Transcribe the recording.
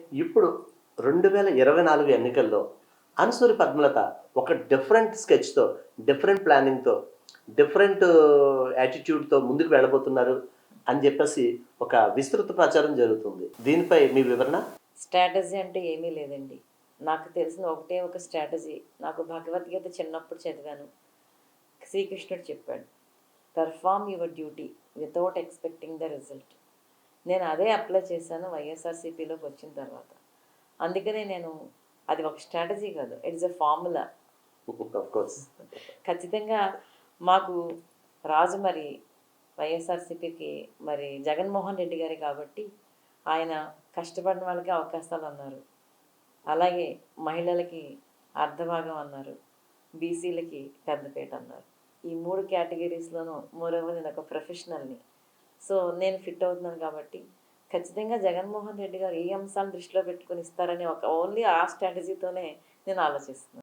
ఇప్పుడు రెండు వేల ఇరవై నాలుగు ఎన్నికల్లో అనసూరి పద్మలత ఒక డిఫరెంట్ స్కెచ్తో డిఫరెంట్ ప్లానింగ్తో డిఫరెంట్ యాటిట్యూడ్తో ముందుకు వెళ్ళబోతున్నారు అని చెప్పేసి ఒక విస్తృత ప్రచారం జరుగుతుంది. దీనిపై మీ వివరణ? స్ట్రాటజీ అంటే ఏమీ లేదండి. నాకు తెలిసిన ఒకటే ఒక స్ట్రాటజీ. నాకు భగవద్గీత చిన్నప్పుడు చదివాను. శ్రీకృష్ణుడు చెప్పాడు perform your duty without expecting the result నేను అదే అప్లై చేశాను వైఎస్ఆర్సీపీలోకి వచ్చిన తర్వాత. అందుకనే నేను అది ఒక స్ట్రాటజీ కాదు ఇట్స్ ఎ ఫార్ములా ఖచ్చితంగా మాకు రాజు మరి వైఎస్ఆర్సీపీకి మరి జగన్మోహన్ రెడ్డి గారు కాబట్టి ఆయన కష్టపడిన వాళ్ళకి అవకాశాలు అన్నారు. అలాగే మహిళలకి అర్ధభాగం అన్నారు. బీసీలకి పెద్దపేట అన్నారు. ఈ మూడు కేటగిరీస్లోనూ మోరోవర్ నేను ఒక ప్రొఫెషనల్ని సో నేను ఫిట్ అవుతున్నాను కాబట్టి. ఖచ్చితంగా జగన్మోహన్ రెడ్డి గారు ఏ అంశాలను దృష్టిలో పెట్టుకొని ఇస్తారని ఒక ఓన్లీ ఆ స్ట్రాటజీతోనే నేను ఆలోచిస్తున్నాను.